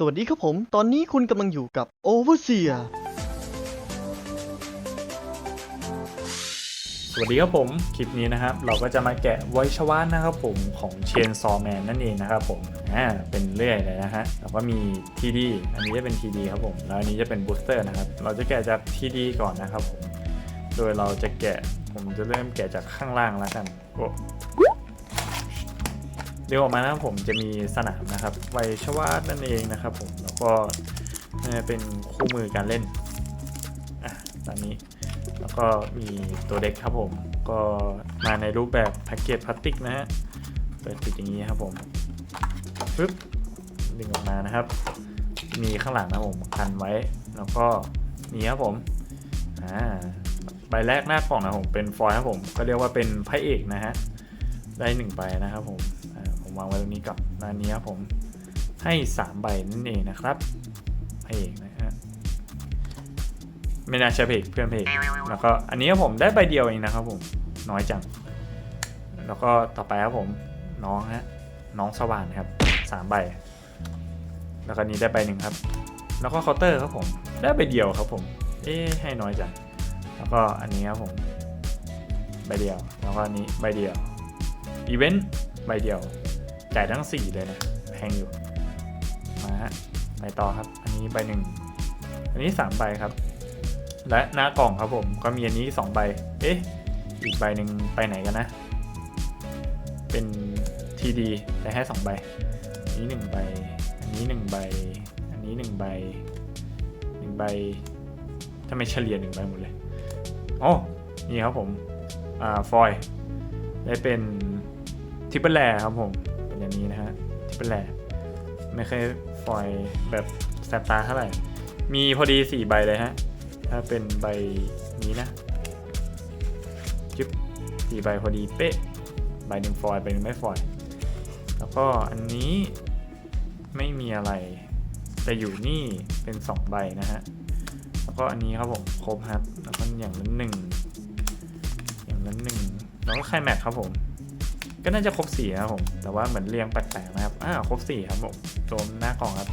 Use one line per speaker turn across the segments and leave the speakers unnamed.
สวัสดีครับผม ตอนนี้คุณกำลังอยู่กับ Overseer
สวัสดีครับผม คลิปนี้นะครับ เราก็จะมาแกะไวชวานนะครับผมของเชนซอแมนนั่นเองนะครับผมอ่าเป็นเรื่อยเลยนะฮะแล้วก็มีทีดีอันนี้จะเป็นทีดีครับผม แล้วอันนี้จะเป็นบูสเตอร์นะครับ เราจะแกะจากทีดีก่อนนะครับผม โดยเราจะแกะผมจะเริ่มแกะจากข้างล่างแล้วกันโอ้ เดี๋ยวออกมานะครับผมจะมีสนามนะครับ ไวชวานนั่นเองนะครับผม แล้วก็เป็นคู่มือการเล่นอะตอนนี้ แล้วก็มีตัวเด็กครับผม ก็มาในรูปแบบแพ็กเกจพลาสติกนะฮะ เปิดปิดอย่างนี้ครับผมปึ๊บดึงออกมานะครับ มีข้างหลังนะผมพันไว้ แล้วก็นี่ครับผม อ่า ใบแรกหน้ากล่องนะผม เป็นฟอยล์ครับผม ก็เรียกว่าเป็นพระเอกนะฮะ ได้หนึ่งใบนะครับผม วางไว้ตรงนี้กับด้านนี้ครับผมให้สามใบนั่นเองนะครับพระเอกนะฮะไม่น่าใช่เพจเพื่อนเพจแล้วก็อันนี้ผมได้ใบเดียวเองนะครับผมน้อยจัง แล้วก็ต่อไปครับผมน้องฮะน้องสว่านครับสามใบ แล้วก็นี้ได้ใบหนึ่งครับ แล้วก็เคาน์เตอร์ครับผมได้ใบเดียวครับผมเอ๊ให้น้อยจังแล้วก็อันนี้ครับผมใบเดียว แล้วก็อันนี้ใบเดียวอีเวนต์ใบเดียว จ่ายทั้งสี่เลยนะแพงอยู่ มาฮะไปต่อครับ อันนี้ใบหนึ่งอันนี้สามใบครับ และหน้ากล่องครับผมก็มีอันนี้ 2 ใบ เอ๊ะ อีกใบหนึ่งไปไหนกันนะ เป็น TD แต่ให้ 2 ใบ อันนี้ 1 ใบ อันนี้ 1 ใบ อันนี้ 1 ใบ 1 ใบทำไมเฉลี่ย1ใบหมดเลยโอ้นี่ครับผม อ่า ฟอย ได้เป็นทิปเปิลแลครับผม นอย่างนี้นะฮะทิปเปิลแหลไม่เคยฟอยแบบแสบตาเท่าไหร่ มีพอดี 4 ใบเลยฮะ ถ้าเป็นใบนี้นะจึ๊บสี่ใบพอดีเป๊ะ ใบหนึ่งฟอยใบหนึ่งไม่ฟอย แล้วก็อันนี้ไม่มีอะไร แต่อยู่นี่เป็น 2 ใบนะฮะ แล้วก็อันนี้ครับผมครบครับแล้วก็อย่างนั้นหนึ่งอย่างนั้นหนึ่งแล้วก็ไคลแม็กครับผม ก็น่าจะครบสี่นะครับผม แต่ว่าเหมือนเรียงแปลกๆนะครับ อ่า ครบสี่ครับผมรวมหน้ากล่องครับ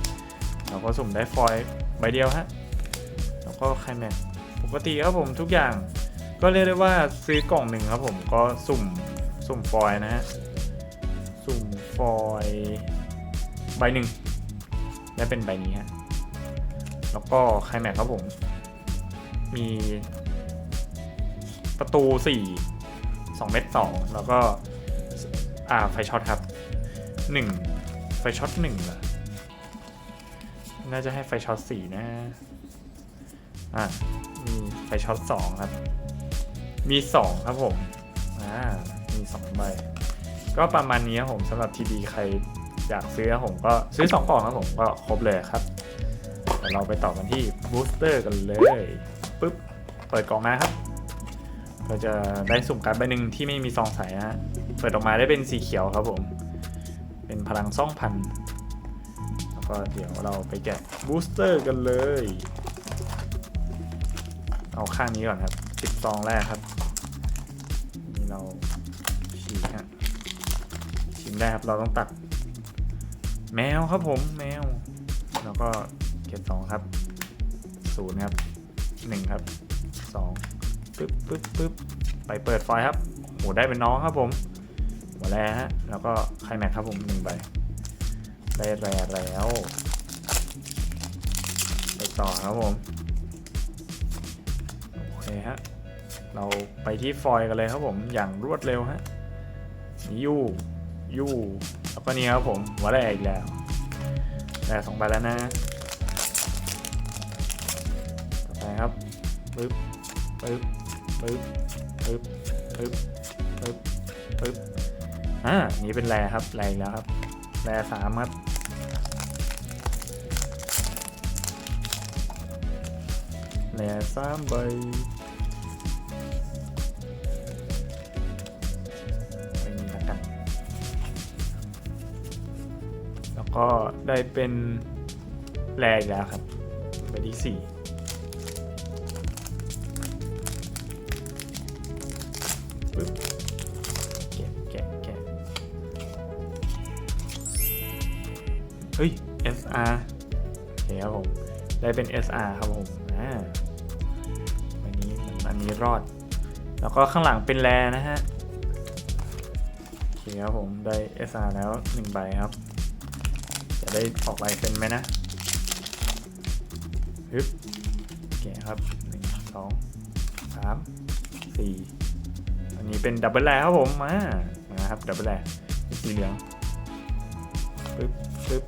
เราก็สุ่มได้ฟอยล์ใบเดียวฮะ แล้วก็ไคลแม็กปกติครับผมทุกอย่าง ก็เรียกได้ว่าซื้อกล่องหนึ่งครับผม ก็สุ่ม สุ่มฟอยล์นะฮะ สุ่มฟอยล์ใบหนึ่งได้เป็นใบนี้ฮะ แล้วก็ไคลแม็กครับผม มีประตู4 2เม็ด2แล้วก็ อ่าไฟช็อตครับ1ไฟช็อต1เหรอน่าจะให้ไฟช็อต4นะอ่ามีไฟช็อต2ครับ มี2ครับผมอ่ามี2ใบก็ประมาณนี้ครับผมสำหรับทีดีใครอยากซื้อครับผมก็ซื้อ2กล่องครับผมก็ครบเลยครับเดี๋ยวเราไปต่อกันที่บูสเตอร์กันเลยปุ๊บเปิดกล่องมาครับ ก็จะได้สุ่มการ์ดใบหนึ่งที่ไม่มีซองใสนะฮะ เปิดออกมาได้เป็นสีเขียวครับผม เป็นพลังซ่องพัน แล้วก็เดี๋ยวเราไปแกะบูสเตอร์กันเลย เอาข้างนี้ก่อนครับสิบซองแรกครับ นี่เราฉีกฮะชิมได้ครับ เราต้องตัด แมวครับผมแมว แล้วก็เก็บสองครับศูนย์ครับหนึ่งครับสอง ปึ๊บปึ๊บปึ๊บไปเปิดไฟครับโหได้เป็นน้องครับผมหัวแรฮะแล้วก็ไคลแม็กครับผมหนึ่งใบได้แรแล้วไปต่อครับผมโอเคฮะเราไปที่ฟอยกันเลยครับผมอย่างรวดเร็วฮะยู่ยู่แล้วก็นี่ครับผมหัวแรกอีกแล้วแต่สองใบแล้วนะต่อไปครับปึ๊บปึ๊บ ปึ๊บปึ๊บปึ๊บปึ๊บปึ๊บอ่านี่เป็นแรครับแรอีกแล้วครับแรสามครับแรสามใบไม่มีแล้วกัน แล้วก็ได้เป็นแรอีกแล้วครับใบที่สี่ เฮ้ย SR เคครับผม ได้เป็น SR ครับผมอ่าอันนี้อันนี้รอด แล้วก็ข้างหลังเป็นแรนะฮะโอเคครับผมได้ SR แล้ว1ใบครับ จะได้ออกลายเซ็นไหมนะฮึบโอเคครับ1 2 3 4 อันนี้เป็นดับเบิลแรครับผมมานะครับดับเบิลแรสีเหลืองปึ๊บปึ๊บ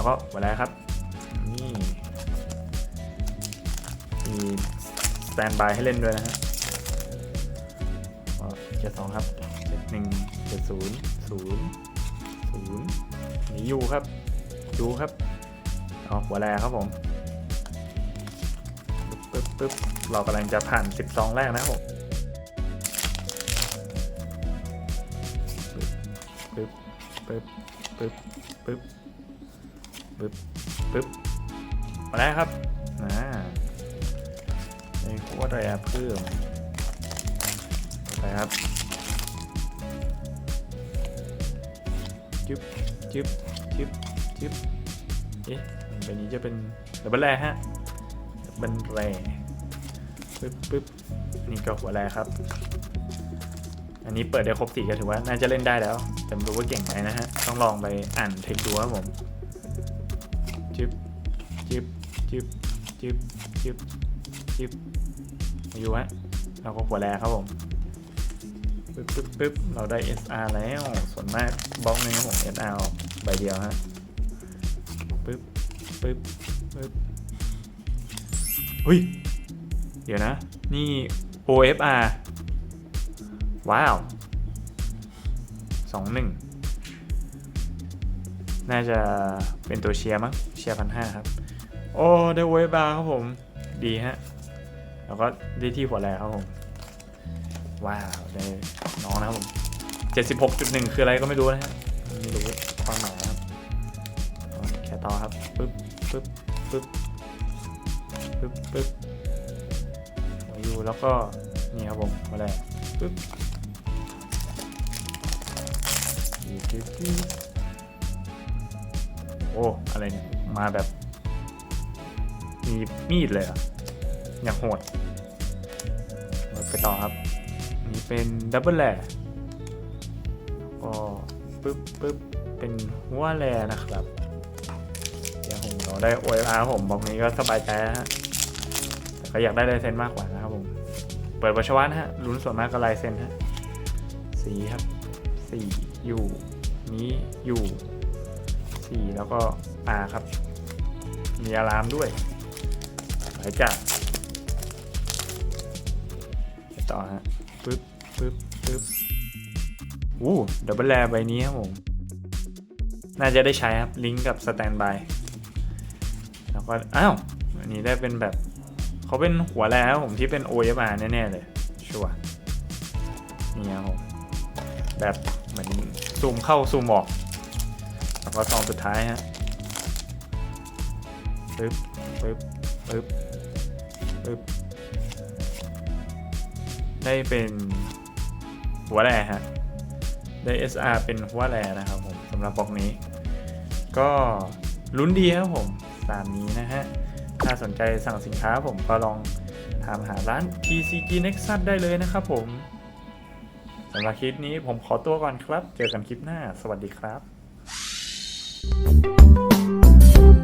แล้วก็หัวแรครับนี่มีสแตนบายให้เล่นด้วยนะฮะเจ็ดสองครับเจ็ดหนึ่งเจ็ดศูนย์ศูนย์ศูนย์นี่ยูครับยูครับเอาหัวแรครับผมปึ๊บปึ๊บเรากำลังจะผ่านสิบซองแรกนะครับผมปึ๊บปึ๊บปึ๊บปึ๊บปึ๊บ ปึ๊บปุ๊บมาแล้วครับอ่าในโคตรแรเพิ่มไปครับจึ๊บจึ๊บจึ๊บจึ๊บเอ๊ะใบนี้จะเป็นดับเบิลแรฮะดับเบิลแรปึ๊บปึ๊บนี่ก็หัวแรครับ อันนี้เปิดได้ครบสี่ก็ถือว่าน่าจะเล่นได้แล้ว แต่ไม่รู้ว่าเก่งไหมนะฮะ ต้องลองไปอ่านเทคดูครับผม จึ๊บจิบจิบจิบจิบจิบมาอยู่ฮะเราก็หัวแรครับผมปึ๊บปึ๊บปึ๊บเราได้ SR แล้ว ส่วนมากบล็อกหนึงครับผม SR ใบเดียวฮะปึ๊บปึ๊บปึ๊บอุ้ย เดี๋ยวนะ นี่ OFR ว้าวสองหนึ่งน่าจะเป็นตัวเชียร์มั้ง เชียร์พันห้าครับ โอ้ได้เวบาร์ครับผม ดีฮะ แล้วก็ได้ที่หัวแรกครับผม ว้าวได้น้องนะครับผม 76.1 คืออะไรก็ไม่รู้นะฮะ ไม่รู้ความหมายครับแค่ต่อครับปึ๊บปึ๊บปึ๊บปึ๊บปึ๊บอยู่แล้วก็นี่ครับผมหัวแรกปึ๊บปึ๊บปึ๊บปึ๊บโอ้ อะไรเนี่ย มาแบบ มีมีดเลยอะอย่างโหดไปต่อครับนนี้เป็นดับเบิลแลก็ปึ๊บปึ๊บเป็นหัวแลนะครับอย่างผมเราได้ OFR ผมบอกนี้ก็สบายใจฮะแต่ก็อยากได้ลายเซ็นมากกว่านะครับผม เปิดประชวานะฮะลุ้นส่วนมากก็ลายเซ็นฮะสีครับสีอยู่นี้อยู่ สี่แล้วก็อาครับ มีอะลามด้วยหลายจากไปต่อฮะปึ๊บปึ๊บปึ๊บอู้ดับเบิลแลใบนี้ครับผม น่าจะได้ใช้ครับ ลิงก์กับสแตนบาย แล้วก็ อ้าว อันนี้ได้เป็นแบบเขาเป็นหัวแลครับผมที่เป็น OFR แน่ๆเลย ชัวร์นี่ครับผม แบบเหมือนซูมเข้าซูมออก แล้วก็ซองสุดท้ายฮะปึ๊บปึ๊บปึ๊บปึ๊บได้เป็นหัวแร่ฮะ ได้ SR เป็นหัวแร่นะครับผมสำหรับบล็อกนี้ ก็ลุ้นดีครับผมตามนี้นะฮะ ถ้าสนใจสั่งสินค้าผมก็ลองถามหาร้าน TCG Nexus ได้เลยนะครับผมสำหรับคลิปนี้ผมขอตัวก่อนครับ เจอกันคลิปหน้า สวัสดีครับ Thank you.